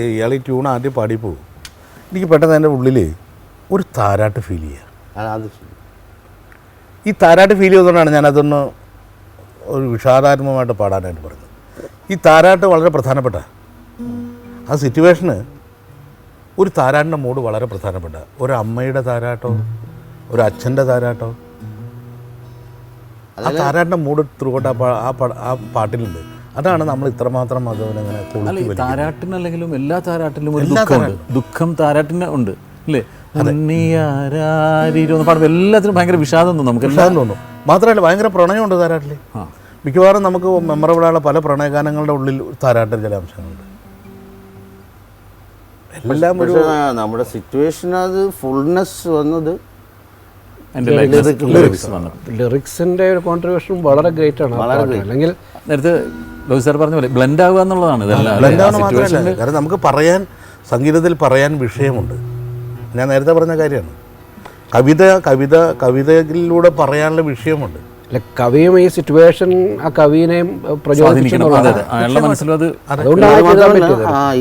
ഇയാൾ ഈ ട്യൂൺ ആദ്യം പാടിപ്പോകും. എനിക്ക് പെട്ടെന്ന് എന്റെ ഉള്ളിൽ ഒരു താരാട്ട് ഫീൽ ചെയ്യുക ഈ താരാട്ട് ഫീൽ ചെയ്തുകൊണ്ടാണ് ഞാനതൊന്ന് ഒരു വിഷാദാത്മകമായിട്ട് പാടാനായിട്ട് പറഞ്ഞത്. ഈ താരാട്ട് വളരെ പ്രധാനപ്പെട്ട. ആ സിറ്റുവേഷന് ഒരു താരാട്ടിന്റെ മൂഡ് വളരെ പ്രധാനപ്പെട്ട. ഒരു അമ്മയുടെ താരാട്ടോ ഒരു അച്ഛന്റെ താരാട്ടോ. ആ താരാട്ടിന്റെ മൂഡ് ത്രൂട്ട് ആ പാട്ടിലുണ്ട്. അതാണ് നമ്മൾ ഇത്രമാത്രം വലിക്കുന്നത്. താരാട്ടിനല്ലെങ്കിലും എല്ലാ താരാട്ടിലും ഒരു ദുഃഖമുണ്ട്. ദുഃഖം താരാട്ടിന് ഉണ്ട് അല്ലേ? പാടുമ്പോൾ എല്ലാത്തിനും ഭയങ്കര വിഷാദം തോന്നും നമുക്ക്. വിഷാദം തോന്നും. മാത്രമല്ല ഭയങ്കര പ്രണയമുണ്ട് താരാട്ടിൽ ആ. മിക്കവാറും നമുക്ക് മെമ്മറബിളായുള്ള പല പ്രണയഗാനങ്ങളുടെ ഉള്ളിൽ താരാട്ടിൽ ചില അംശങ്ങളുണ്ട്. എല്ലാം ഒരു നമ്മുടെ സിറ്റുവേഷൻ അത് ഫുൾനെസ് വന്നത് ലിറിക്സിന്റെ ഒരു കോൺട്രിബ്യൂഷൻ വളരെ ഗ്രേറ്റ് ആണ് അല്ലെങ്കിൽ നേരത്തെ ലോഹി സാർ പറഞ്ഞ പോലെ ബ്ലെൻഡ് ആവുക എന്നുള്ളതാണ്. ബ്ലെൻഡ് ആവുന്ന മാത്രമല്ല. കാരണം നമുക്ക് പറയാൻ സംഗീതത്തിൽ പറയാൻ വിഷയമുണ്ട്. ഞാൻ നേരത്തെ പറഞ്ഞ കാര്യമാണ്. കവിത കവിത കവിതയിലൂടെ പറയാനുള്ള വിഷയമുണ്ട്. അല്ല, കവിയും ഈ സിറ്റുവേഷൻ ആ കവിനെയും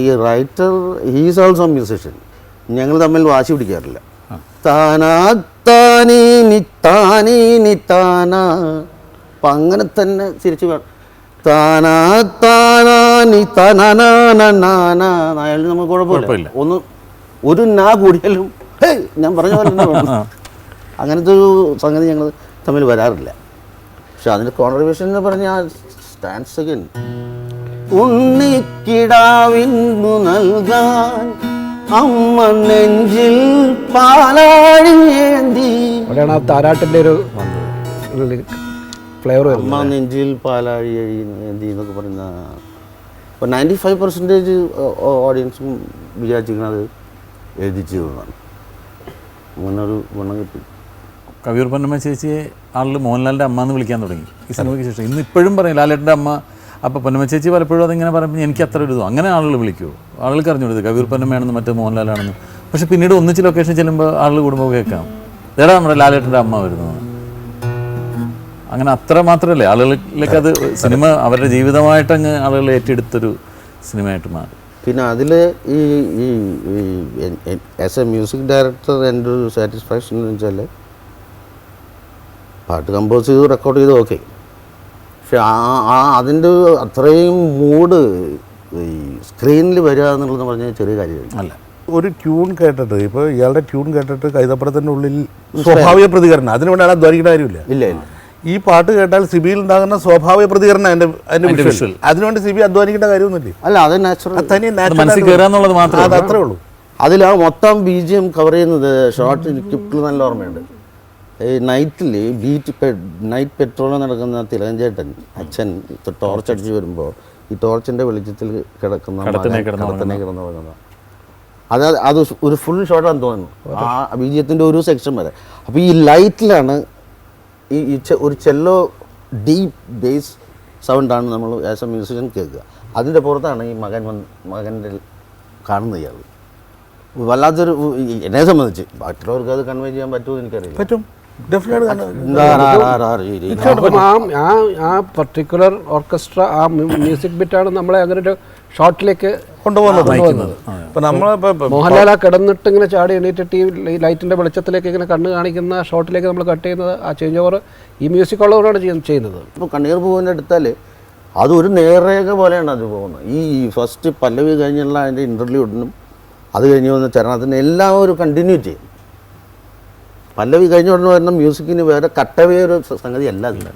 ഈ റൈറ്റർ ഹീസ് ഓൾസോ മ്യൂസിഷ്യൻ ഞങ്ങൾ തമ്മിൽ വാശി പിടിക്കാറില്ല. താനാ അപ്പം അങ്ങനെ തന്നെ തിരിച്ചു വേണം അയാൾ നമുക്ക് കുഴപ്പമില്ല. ഒന്ന് ഒരു നാ കൂടിയാലും ഞാൻ പറഞ്ഞ പോലെ അങ്ങനത്തെ ഒരു സംഗതി ഞങ്ങൾ തമ്മിൽ വരാറില്ല. പക്ഷെ അതിന്റെ കോൺട്രിബ്യൂഷൻ എന്ന് പറഞ്ഞാൽ സ്റ്റാൻഡ് സെക്കൻഡ് ഉണ്ണിക്കിടാവിന്നു നൽകാൻ അമ്മ നെഞ്ചിൽ പാലാഴിയേന്തി. അവിടെയാണ് ആ താരാട്ടിന്റെ ഒരു ഫ്ലേവർ അമ്മ നെഞ്ചിൽ പാലാഴി എന്നൊക്കെ പറയുന്ന ഇപ്പോൾ നയന്റി ഫൈവ് പെർസെന്റേജ് ഓഡിയൻസും വിചാരിച്ചിരിക്കുന്നത് എഴുതിച്ചു എന്നാണ് അങ്ങനെ ഒരു ഗുണം കിട്ടി. കവിയൂർ പൊന്നമ്മ ചേച്ചിയെ ആളുകൾ മോഹൻലാലിന്റെ അമ്മ എന്ന് വിളിക്കാൻ തുടങ്ങി ഈ സിനിമയ്ക്ക് ശേഷം. ഇന്ന് ഇപ്പോഴും പറയും ലാലേട്ടന്റെ അമ്മ അപ്പോൾ പൊന്നമ്മ ചേച്ചി പലപ്പോഴും അതിങ്ങനെ പറയുമ്പോൾ എനിക്ക് അത്ര ഒരു അങ്ങനെ ആളുകൾ വിളിക്കുമോ ആളുകൾക്ക് അറിഞ്ഞു കവിയൂർ പൊന്നമ്മയാണെന്ന് മറ്റേ മോഹൻലാലാണെന്ന്. പക്ഷെ പിന്നീട് ഒന്നിച്ച് ലൊക്കേഷൻ ചെല്ലുമ്പോൾ ആളുകൾ കൂടുമ്പോൾ കേൾക്കാം. ഇതാണ് നമ്മുടെ ലാലേട്ടന്റെ അമ്മ വരുന്നത്. അങ്ങനെ അത്ര മാത്രമല്ലേ. ആളുകളിലേക്ക് അത് സിനിമ അവരുടെ ജീവിതമായിട്ട് അങ്ങ് ആളുകൾ ഏറ്റെടുത്തൊരു സിനിമയായിട്ട് മാറി. പിന്നെ അതിൽ ഈ ഈ ആസ് എ മ്യൂസിക് ഡയറക്ടർ എന്റെ ഒരു സാറ്റിസ്ഫാക്ഷൻ എന്ന് വെച്ചാൽ പാട്ട് കമ്പോസ് ചെയ്ത് റെക്കോർഡ് ചെയ്ത് ഓക്കെ പക്ഷെ ആ ആ അതിന്റെ അത്രയും മൂഡ് ഈ സ്ക്രീനിൽ വരിക എന്നുള്ളത് പറഞ്ഞാൽ ചെറിയ കാര്യമാണ് അല്ല. ഒരു ട്യൂൺ കേട്ടിട്ട് ഇപ്പോൾ ഇയാളുടെ ട്യൂൺ കേട്ടിട്ട് കൈതപ്പുറത്തിന്റെ ഉള്ളിൽ സ്വാഭാവിക പ്രതികരണം അതിന് വേണ്ടി അധ്വാനിക്കേണ്ട കാര്യമില്ല. ഇല്ല ഇല്ല. ഈ പാട്ട് കേട്ടാൽ സിബിയിൽ ഉണ്ടാകുന്ന സ്വാഭാവിക പ്രതികരണം അതിന്റെ അതിന്റെ വിഷ്വൽ. അതിനുവേണ്ടി സിബി അധ്വാനിക്കേണ്ട കാര്യമൊന്നുമില്ല? അല്ല അത് നാച്ചുറൽ അത് തനി എന്നുള്ളത് മാത്രമേ അത് അത്രേ ഉള്ളൂ. അതിൽ ആ മൊത്തം ബി ജി എം കവർ ചെയ്യുന്നത് ഷോർട്ട് ക്ലിപ്പിൽ നല്ല ഓർമ്മയുണ്ട്. ഈ നൈറ്റിൽ ബീറ്റ് നൈറ്റ് പെട്രോൾ നടക്കുന്ന തിലകഞ്ചേട്ടൻ അച്ഛൻ ടോർച്ച് അടിച്ച് വരുമ്പോൾ ഈ ടോർച്ചിന്റെ വെളിച്ചത്തിൽ കിടക്കുന്ന കടത്തിനെ കിടന്ന് അത് അത് ഒരു ഫുൾ ഷോട്ടാണെന്ന് തോന്നുന്നു. ആ ബീജത്തിന്റെ ഒരു സെക്ഷൻ വരെ. അപ്പോൾ ഈ ലൈറ്റിലാണ് ഈ ഒരു ചെല്ലോ ഡീപ്പ് ബേസ് സൗണ്ടാണ് നമ്മൾ ആസ് എ മ്യൂസിഷ്യൻ കേൾക്കുക. അതിന്റെ പുറത്താണ് ഈ മകൻ വന്ന് മകന്റെ കാണുന്നത് ഇയാൾ. വല്ലാത്തൊരു എന്നെ സംബന്ധിച്ച് മറ്റുള്ളവർക്ക് അത് കൺവേ ചെയ്യാൻ പറ്റുമോ എനിക്കറിയില്ല. പറ്റും. ആ പർട്ടിക്കുലർ ഓർക്കസ്ട്ര ആ മ്യൂസിക് ബിറ്റാണ് നമ്മളെ അങ്ങനെ ഒരു ഷോട്ടിലേക്ക് കൊണ്ടുപോകുന്നത്. ഇപ്പൊ നമ്മളിപ്പോ മോഹൻലാൽ ആ കിടന്നിട്ട് ഇങ്ങനെ ചാടി എണീറ്റിട്ട് ഈ ലൈറ്റിന്റെ വെളിച്ചത്തിലേക്ക് ഇങ്ങനെ കണ്ണ് കാണിക്കുന്ന ഷോട്ടിലേക്ക് നമ്മൾ കട്ട് ചെയ്യുന്നത് ആ ചേഞ്ച് ഓവർ ഈ മ്യൂസിക് ഉള്ളവരോട് ചെയ്യുന്നത്. ഇപ്പോൾ കണ്ണീർ പൂവിന്റെ എടുത്താൽ അതൊരു നേർരേഖ പോലെയാണ് അത് പോകുന്നത്. ഈ ഫസ്റ്റ് പല്ലവി കഴിഞ്ഞുള്ള അതിന്റെ ഇന്റർവ്യൂഡിനും അത് കഴിഞ്ഞ് വന്ന ചരണത്തിന് എല്ലാം ഒരു കണ്ടിന്യൂ ചെയ്യും പല്ലവി കഴിഞ്ഞ ഉടനെ വരുന്ന മ്യൂസിക്കിന് വേറെ കട്ടവേ ഒരു സംഗതി അല്ല അതില്ല